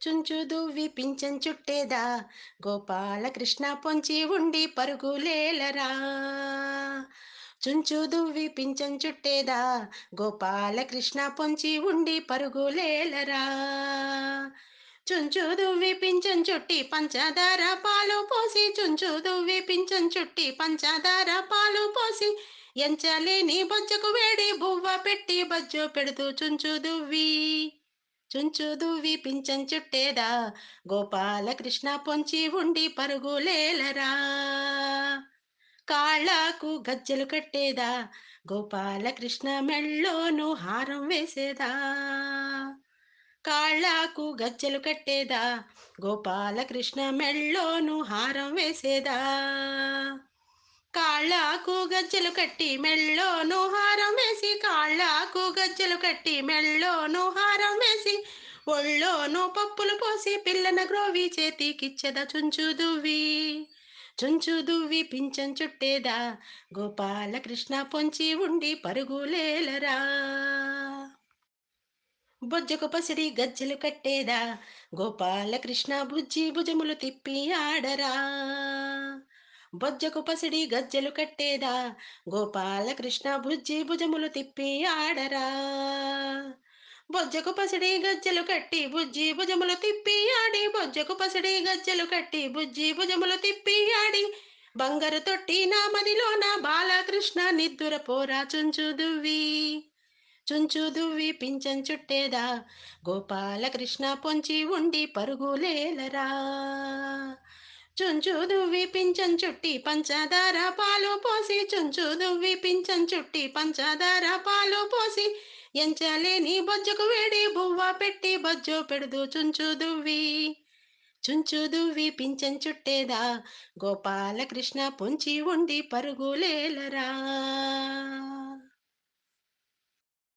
చుంచు దువ్వి పింఛం చుట్టేదా? గోపాలకృష్ణ పొంచి ఉండి పరుగులేలరా చుంచు దువ్వి పింఛం చుట్టేదా? గోపాలకృష్ణ పొంచి ఉండి పరుగులేలరా చుంచు దువ్వి పింఛం చుట్టి పంచదార పాలు పోసి చుంచు దువ్వి పింఛం చుట్టి పంచదార పాలు పోసి ఎంచలేని బొజ్జకు వేడి బువ్వ పెట్టి బజ్జు పెడుతూ చుంచు దువ్వి చుంచు దువ్వి పింఛన్ చుట్టేదా? గోపాలకృష్ణ పొంచి ఉండి పరుగులేలరా కాళ్ళకు గజ్జలు కట్టేదా? గోపాలకృష్ణ మెళ్ళోను హారం వేసేదా? కాళ్ళకు గజ్జలు కట్టేదా? గోపాలకృష్ణ మెళ్ళోను హారం వేసేదా? కాళ్ళకు గజ్జలు కట్టి మెళ్ళోను హారం వేసి కాళ్ళకు గజ్జలు కట్టి మెళ్ళోను హారం వేసి ఒళ్ళోను పప్పులు పోసి పిల్లన గ్రోవి చేతికిచ్చెద చుంచు దువ్వి. చుంచు దువ్వి పింఛం చుట్టేదా? గోపాలకృష్ణ పొంచి ఉండి పరుగులేలరా బొజ్జకు పసిడి గజ్జలు కట్టేదా? గోపాలకృష్ణ బుజ్జి భుజములు తిప్పి ఆడరా? బొజ్జకు పసిడి గజ్జలు కట్టేదా? గోపాలకృష్ణ బుజ్జి భుజములు తిప్పి ఆడరా? బొజ్జకు పసిడి గజ్జలు కట్టి బుజ్జి భుజములు తిప్పి ఆడి బొజ్జకు పసిడి గజ్జలు కట్టి బుజ్జి భుజములు తిప్పి ఆడి. బంగారు తొట్టి నా మదిలోన బాలకృష్ణ నిద్దుర పోరా చుంచు దువ్వి. చుంచు దువ్వి పింఛన్ చుట్టేదా? గోపాలకృష్ణ పొంచి ఉండి పరుగులేలరా చుంచు దువ్వి పింఛన్ చుట్టి పంచదార పాలు పోసి చుంచు దువ్వి పింఛన్ చుట్టి పంచదార పాలు పోసి ఎంచలేని బొజ్జకు వేడి బువ్వ పెట్టి బొజ్జు పెడుదు చుంచు దువ్వి చుంచు దువ్వి పింఛన్ చుట్టేదా? గోపాలకృష్ణ పొంచి ఉండి పరుగులేలరా